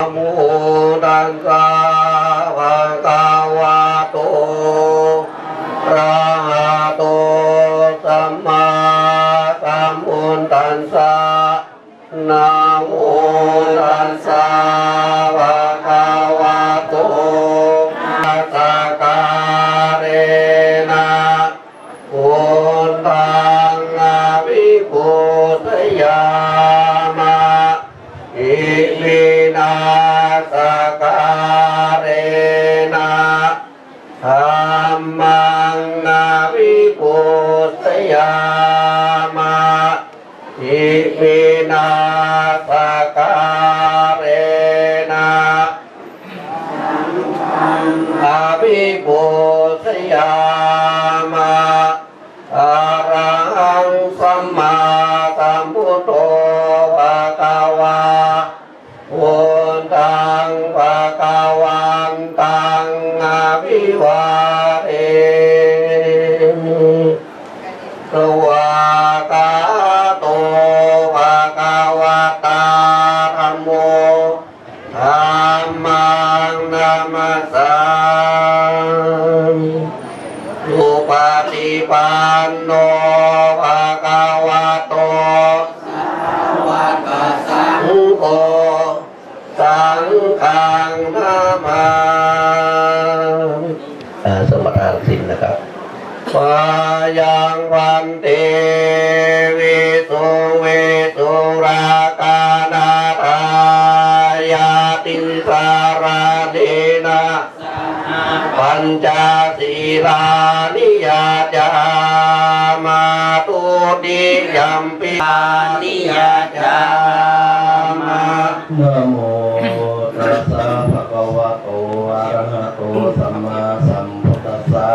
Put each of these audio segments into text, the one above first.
นะโธรรมังนาวิปุสยามะอิมินาสกา นโนภะคะวะโตวัดกัสสะสังโฆสังฆังนามาอ่าสมทานสินนะครับวายังวันเตวิสุเวสุราคานาทายาติสาราเดนะปัญจศีลานิยาจา มาตุติยัมปิอานินิยยาจาจามานะโมตัสสะภะคะวะโตอะระหะโตสัมมาสัมพุทธัสสะ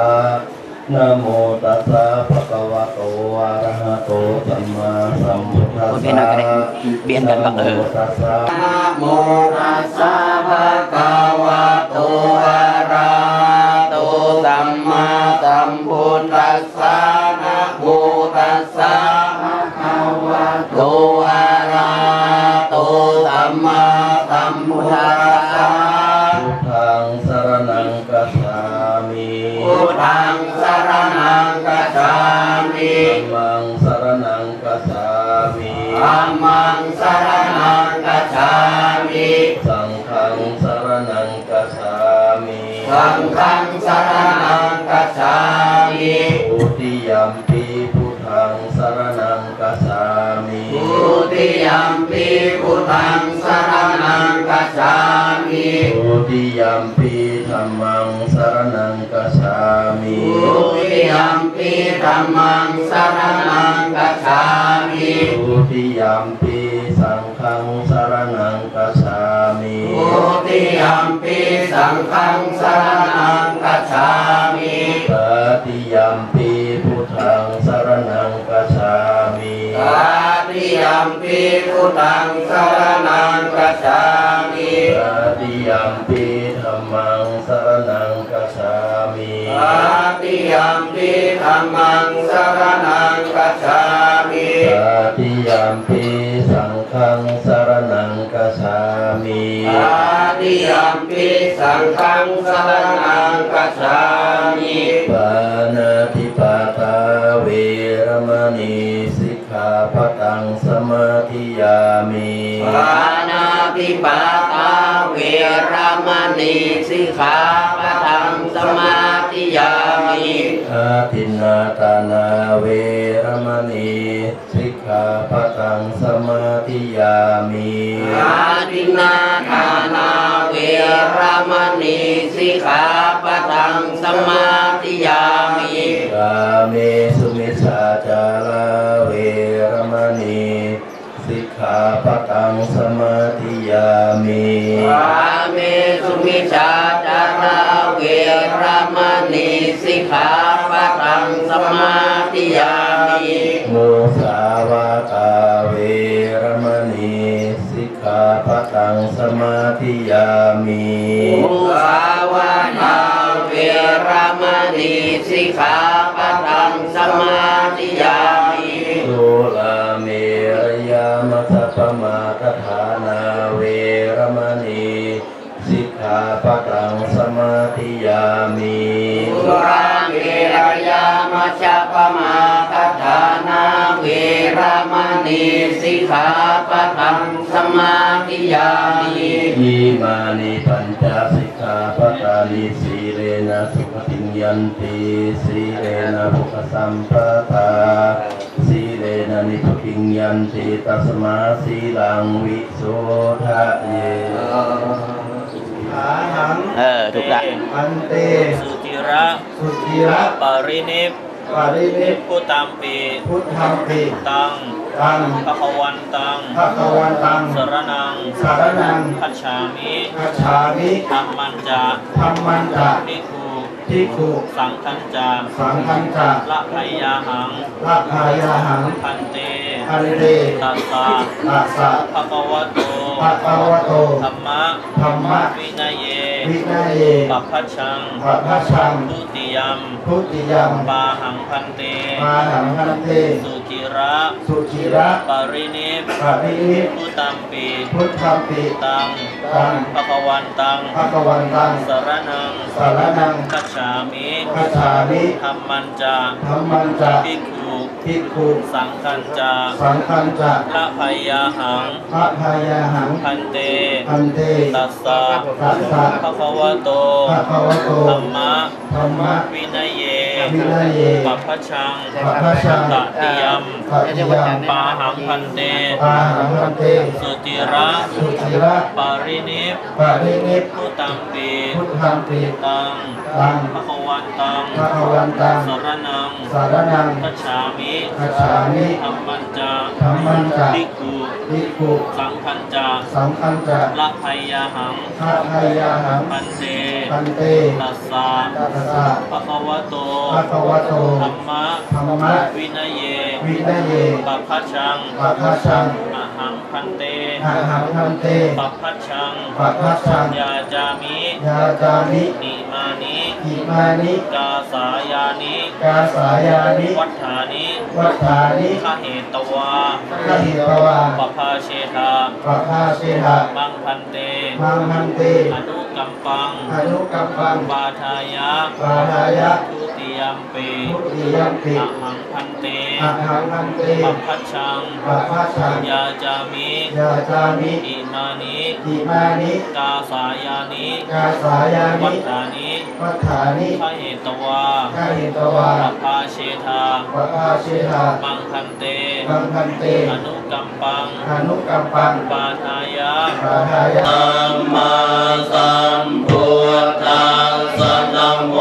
นะโมตัสสะภะคะวะโตอะระหะโตสัมมาสัมพุทธัสโอเคสะหน่อยก็ได้เบียนกันบ้างเออนะโมตัสสะนะโมตัสสะภะคะวะโตอะ มมังสรณังกัจฉามิสังฆังสรณังกัจฉามิสังฆังสรณังกัจฉามิอุติยัมปีพุทธังสรณังกัจฉามิทุติยัมปิพุทธังสรณังกัจฉามิ ทุติยัมปีธัมมังสรณังกัจฉามิทุติยัมปิธัมมังสรณังกัจฉามิทุติยัมปีสังฆังสรณังกัจฉามิทุติยัมปิสังฆังสรณังกัจฉามิตติยัมปีพุทธังสรณังกัจฉามิตาติยัมปิพุทธังสรณัง งกัจฉามิตติยัมปีสังฆังสรณังกัจฉามิตาติยัมปิสังฆังสรณังกัจฉามิปานาติปาตาเวรมณีสิกขาปะตังสมาธิยามิปานาติปาตาเวรมณีสิกขาปะทังสมาธิยามิอาทินนาตานาเวรมณีสิกขาปะตังสมาธิยามิอาทินนาทานาเวรมณีสิกขาปะทังสมาธิยามิกาเมสุมิชาจาราเวรมณีสิกขาปะตังสมาธิยามิวาเมสุมิชาจาราเวรมณีสิกขาปะทังสมาธิยา มุสาวาทาเวรมณีสิกขาปะทังสมาธิยามิสุลาเมรยามัสสปมาทฐานาเวรมณีสิกขาปะตังสมาธิยามิสุราเมรยามัชฌะปมาทัฏฐานาเวรมณีสิกขาปะทังสมาธิยามิยีมานิปัญจสิ ยันติสีเลนะ ภุคสัมปทาสีเลนะ นิพุติมยันติ ตัสมาสีลัง วิโสทะเยขาหังเออ ถูกละ อันเต สุจิระสุจิระปรินิพปารินิพพุตัมปีพุทธัมปิตังตังพระควันตังภะคะวันตัง สรนังสารนังคัจฉามิคัจฉามิ ธรรมันจะธรรมันจะนิคู ทิกขุสังคัญจะสังฆัญจะละพยาหังละพายาหังพันเตอริเรตัสสะตัสสะภะคะวะโตภะคะวะโตธรรมะธรรมะวินัยเยวินัยเยปัพพชังปัพพชังทุติยัมทุติยัมปาหังพันเตมาหังคันเตสุจิระสุจิระปรินิพปารินิพพุตัมปีพุทธัมปิตังตังภะคะวันตังภะคะวันตังสรนังสารนังคัจฉามิ คัจฉามิ ธรรมันจะธรรมันจะภิกขุุภิกขุสังคัญจะสังฆัญจะละพยาหังพระพายาหังพันเตอันเตตัสสะตัสสะภะคะวะโตภะคะวะโตธรรมะธรรมะวินัยเยวินัยเยปัพพชังปัพพชังตติยมตติยมปาหังพันเตปาหังคันเตสุจิระสุจิระปารินิพปารินิพพุตัมปีพุทธัมปิตังตังภะคะวันตังภะคะวันตังสรนังสารนังคัจฉามิคัจฉามิธรรมันจะธรรมันจะภิกขุภิกขุสังคัญจะสังฆัญจะละพยาหังพระพายาหังพันเตคันเตตัสสะตัสสะภะคะวะโตภะคะวะโตธรรมะธรรมะวินัยเยวินัยเยปัพพชังปัพพชังอหังพันเตอาหังคันเตปัพพชังปัพพชังยาจามิยาจามินิมานิ อิมานิกาสายานิกาสายานิ วัฏฐานิวัฏฐานิขเหตวาขหิตวาปภาเชธาปะพาเชหะมังพันเตมังหันเตอนุกัมปังอนุกัมปังปาทายะปาทายะทุติยัมปีทุติยัมปิอหังพันเต อาหังคันเตปัพพชังปะพาชังยาจามิยาจามิอิมานิอิมานิกาสายานิกาสายาวันิฏฐานิวัฏฐานิขเหตวาขหิตวาปภาเชธาปะพาเชหะมังพันเตมังคันเตอนุกัมปังอนุกัมปังปาทายะปาทายะสัมมาสัมพุทธัสสะนะโม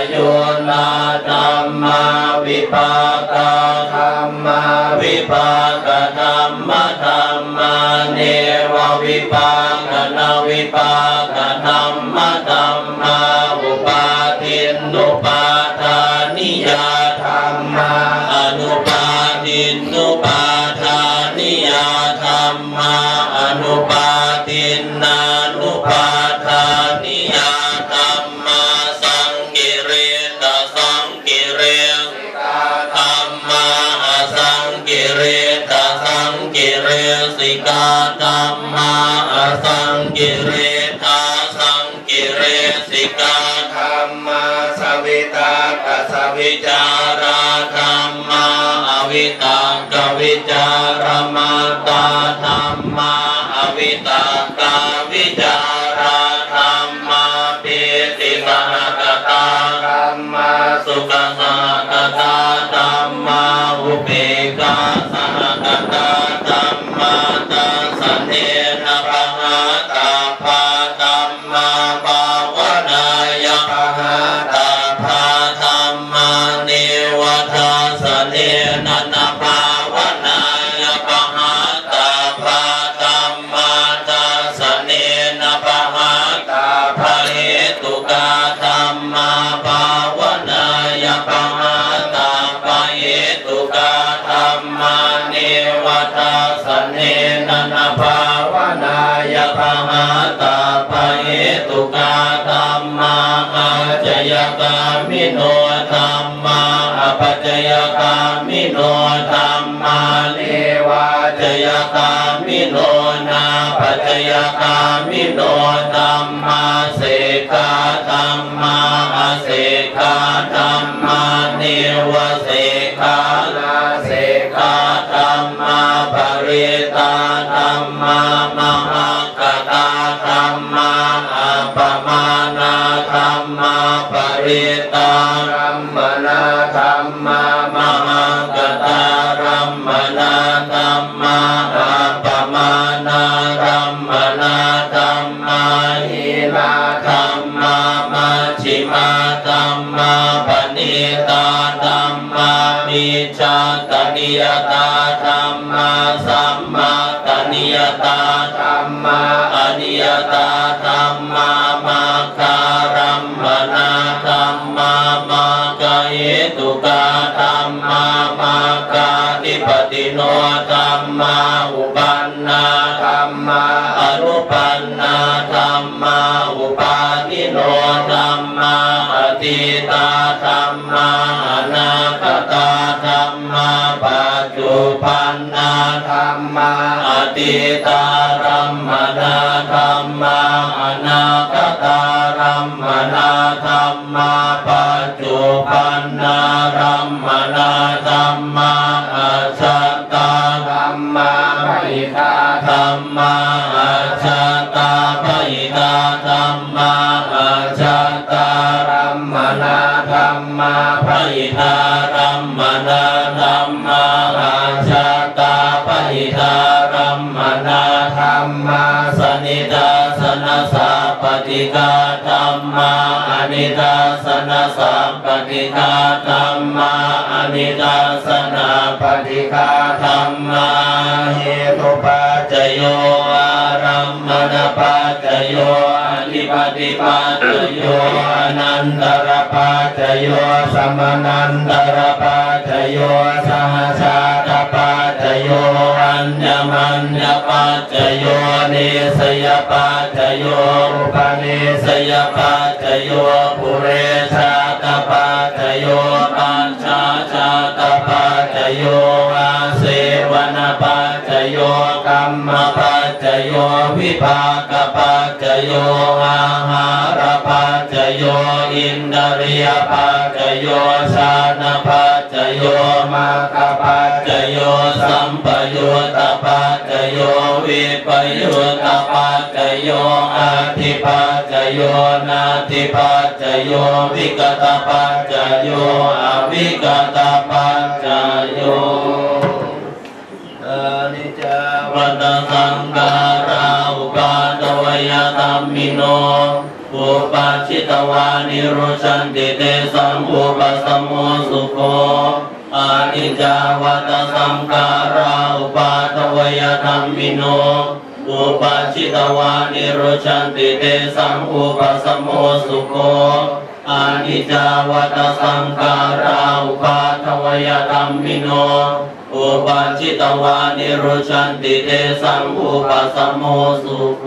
มปยุตตาธรรมะวิปากาธรรมะวิปาก กาธรรมะสังกิริตสังกิริสิกาธรรมะสวิตากสวิจาราธรรมะอวิตากวิจารมาตาธรรมะอวิตากวิจาราธรรมะปิติสหกตาธรรมะสุขส ยกามิโนธรรมาอปัจจยกามิโนธรรมาเลวาจยกามิโนนาปัจจยกามิโนธรรมาเสกาธรรมา นิยตาธรรมามาคารัมมนาธรรมามาคาเหตุกาธรรมามาคาธิปติโนธรรมาอุปันนาธรรมาอนุปันนาธรรมาอุปาทิโนธรรมาอติตาธร ปันนาธรรมาอติตารัมมนาธรรมาอนาคตารัมมนาธรรมาปัจจุปันนารัมมนาธรรมาอาชัตตาธรรมาปิตาธรรมาอาชัตตาปิตาธรรมาอาชัตตารัมมนาธรรมาปิตารัมมนา สัพปติกาธรรมาอนิทาสนะสัพปติกาธรรมาอนิทาสนะปฏิกาธรรมาเหตุปัจจโยอารัมมณปัจจโยอธิปติปัจจโยอนันตรปัจจโยสมนันตรปัจจโยส ยปัจจโยปุเรชาตปัจจโยปัญชาชาตปัจจโยอาเสวนปัจจโยกรรมปัจจโยวิภากปัจจโยอาหารปัจจโยอินทรียปัจจโยชาณปัจจโยมาคปัจจโยสัมปยุตตปัจจโยวิปยุตตปัจจ โยอาทิปัจจโยนาทิปัจจโยวิกตปัจจโยอวิกตปัจจโยอนิจจาวัตสังการาอุปาตวยธรรมิโนอุปาชิตวานิโรชันติเตสังอุปสมโมสุโคอานิจจาวัตสังการาอุปาตวยธรรมิโน อุปาชิตวานิโรชันติเตสังอุปสมโมสุโคอานิจาวัตสังการาอุปาทวยธรรมิโนอุปาชิตวานิโรชันติเตสังอุปสมโมสุโค